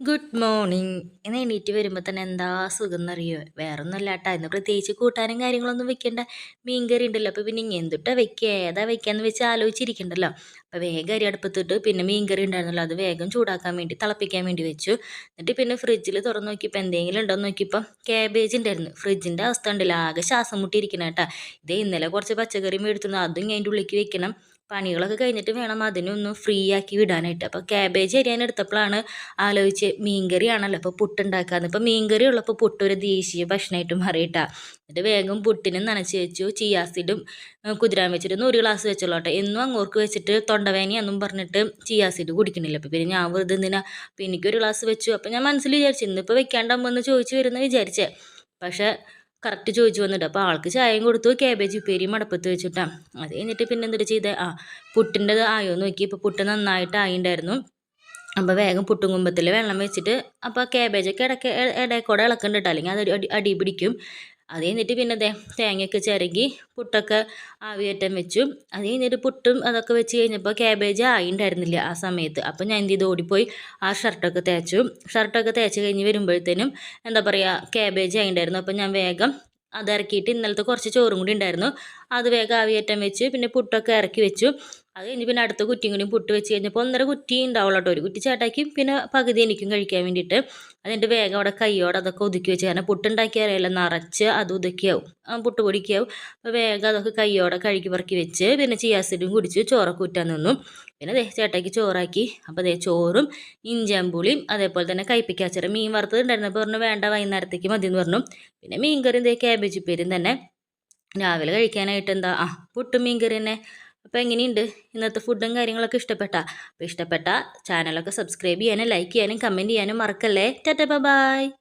Good morning ഇന്ന് എണീറ്റ് വരുമ്പോൾ തന്നെ എന്താ സുഖം എന്നറിയോ വേറെ ഒന്നും കേട്ടോ ഇന്ന് പ്രത്യേകിച്ച് കൂട്ടാനും കാര്യങ്ങളൊന്നും വെക്കേണ്ട. മീൻകറി ഉണ്ടല്ലോ. അപ്പോൾ പിന്നെ ഇങ്ങനെ എന്തുട്ടാ വെക്കുക ഏതാ വെക്കാന്ന് വെച്ച് ആലോചിച്ചിരിക്കണ്ടല്ലോ. അപ്പോൾ വേഗം അരി അടുപ്പത്തിട്ട് പിന്നെ മീൻ കറി ഉണ്ടായിരുന്നല്ലോ. അത് വേഗം ചൂടാക്കാൻ വേണ്ടി തിളപ്പിക്കാൻ വേണ്ടി വെച്ചു. എന്നിട്ട് പിന്നെ ഫ്രിഡ്ജിൽ തുറന്ന് നോക്കിയപ്പോൾ എന്തെങ്കിലും ഉണ്ടോ എന്ന് നോക്കിയപ്പോൾ ക്യാബേജ് ഉണ്ടായിരുന്നു ഫ്രിഡ്ജിന്റെ അവസ്ഥ ഉണ്ടല്ലോ ആകെ ശ്വാസം മുട്ടിയിരിക്കണം കേട്ടോ. ഇതേ ഇന്നലെ കുറച്ച് പച്ചക്കറി മേടിച്ചിരുന്നു അതും അതിന്റെ ഉള്ളിലേക്ക് വെക്കണം. പണികളൊക്കെ കഴിഞ്ഞിട്ട് വേണം അതിനൊന്ന് ഫ്രീ ആക്കി വിടാനായിട്ട്. അപ്പോൾ ക്യാബേജ് അരിയാൻ എടുത്തപ്പോഴാണ് ആലോചിച്ച് മീൻകറി ആണല്ലോ അപ്പോൾ പുട്ടുണ്ടാക്കാന്ന്. ഇപ്പോൾ മീൻകറി ഉള്ളപ്പോൾ പുട്ട് ഒരു ദേശീയ ഭക്ഷണമായിട്ട് മാറിയിട്ടാ. എന്നിട്ട് വേഗം പുട്ടിനും നനച്ച് വെച്ചു ചിയാസിഡും കുതിരാൻ വെച്ചിട്ട് ഒരു ഗ്ലാസ് വെച്ചോളട്ടെ. എന്നും അങ്ങോർക്ക് വെച്ചിട്ട് തൊണ്ടവേനയാന്നും പറഞ്ഞിട്ട് ചിയാസിഡ് കുടിക്കണില്ല. അപ്പോൾ പിന്നെ ഞാൻ വെറുതെ എന്തിനാ? അപ്പോൾ എനിക്കൊരു ഗ്ലാസ് വെച്ചു. അപ്പോൾ ഞാൻ മനസ്സിൽ വിചാരിച്ചു ഇന്നിപ്പോൾ വെക്കാണ്ടാകുമ്പോൾ എന്ന് ചോദിച്ചു വരുന്ന വിചാരിച്ചേ. പക്ഷേ കറക്റ്റ് ചോദിച്ചു വന്നിട്ട് അപ്പോൾ ആൾക്ക് ചായയും കൊടുത്തു ക്യാബേജ് ഉപ്പേരിയും മടപ്പത്ത് വെച്ചിട്ടാ. അത് കഴിഞ്ഞിട്ട് പിന്നെ എന്തിട്ട് ചെയ്തേ? ആ പുട്ടിന്റെത് ആയോ നോക്കി. ഇപ്പോൾ പുട്ട് നന്നായിട്ട് ആയിണ്ടായിരുന്നു അപ്പോൾ വേഗം പുട്ടും കുമ്പത്തിൽ വെള്ളം വെച്ചിട്ട് അപ്പോൾ ക്യാബേജൊക്കെ ഇടയ്ക്ക് ഇടയ്ക്കൂടെ ഇളക്കണ്ടിട്ട്? അല്ലെങ്കിൽ അത് അടി അടി പിടിക്കും. അത് കഴിഞ്ഞിട്ട് പിന്നെ ദേ തേങ്ങയൊക്കെ ചിരകി പുട്ടൊക്കെ ആവിയേറ്റം വെച്ചു. അത് കഴിഞ്ഞിട്ട് പുട്ടും അതൊക്കെ വെച്ച് കഴിഞ്ഞപ്പോൾ ക്യാബേജ് ആയിണ്ടായിരുന്നില്ല ആ സമയത്ത്. അപ്പോൾ ഞാൻ എന്ത് ചെയ്ത്? ഓടിപ്പോയി ആ ഷർട്ടൊക്കെ തേച്ചു. ഷർട്ടൊക്കെ തേച്ച് കഴിഞ്ഞ് വരുമ്പോഴത്തേനും എന്താ പറയുക ക്യാബേജ് ആയിണ്ടായിരുന്നു. അപ്പോൾ ഞാൻ വേഗം അത് ഇറക്കിയിട്ട് ഇന്നലത്തെ കുറച്ച് ചോറും കൂടി ഉണ്ടായിരുന്നു അത് വേഗം ആവിയേറ്റം വെച്ച് പിന്നെ പുട്ടൊക്കെ ഇറക്കി വെച്ചു. അത് കഴിഞ്ഞ് പിന്നെ അടുത്ത കുറ്റിയും കൂടി പുട്ട് വെച്ച് കഴിഞ്ഞപ്പോൾ ഒന്നര കുറ്റി ഉണ്ടാവുള്ളൂ കേട്ടോ. ഒരു കുറ്റി ചേട്ടാക്കും പിന്നെ പകുതി എനിക്കും കഴിക്കാൻ വേണ്ടിയിട്ട്. അതിന്റെ വേഗം അവിടെ കൈയോടെ അതൊക്കെ ഒതുക്കി വെച്ച് കാരണം പുട്ടുണ്ടാക്കിയാലല്ല നിറച്ച് അത് ഒതുക്കിയാവും. പുട്ട് പൊടിക്കാവും. അപ്പോൾ വേഗം അതൊക്കെ കൈയോടെ കഴുകി പറക്കി വെച്ച് പിന്നെ ചിയാസിഡും കുടിച്ച് ചോറൊക്കെ ഊറ്റാൻ നിന്നു. പിന്നെ ദേ ചേട്ടാക്കി ചോറാക്കി. അപ്പോൾ ദേ ചോറും ഇഞ്ചമ്പുളിയും അതേപോലെ തന്നെ കയ്പ്പിക്കാച്ചറ മീൻ വറുത്തത് ഉണ്ടായിരുന്നപ്പോൾ പറഞ്ഞു വേണ്ട വൈകുന്നേരത്തേക്ക് മതി എന്ന് പറഞ്ഞു. പിന്നെ മീൻ കറിയും ദേ ക്യാബേജ് പേരും തന്നെ. രാവിലെ കഴിക്കാനായിട്ട് എന്താ? ആ പുട്ടും മീൻകറി തന്നെ. അപ്പോൾ എങ്ങനെയുണ്ട്? ഇന്നത്തെ ഫുഡും കാര്യങ്ങളൊക്കെ ഇഷ്ടപ്പെട്ട? അപ്പോൾ ഇഷ്ടപ്പെട്ട ചാനലൊക്കെ സബ്സ്ക്രൈബ് ചെയ്യാനും ലൈക്ക് ചെയ്യാനും കമന്റ് ചെയ്യാനും മറക്കല്ലേ? ടാറ്റ ബൈ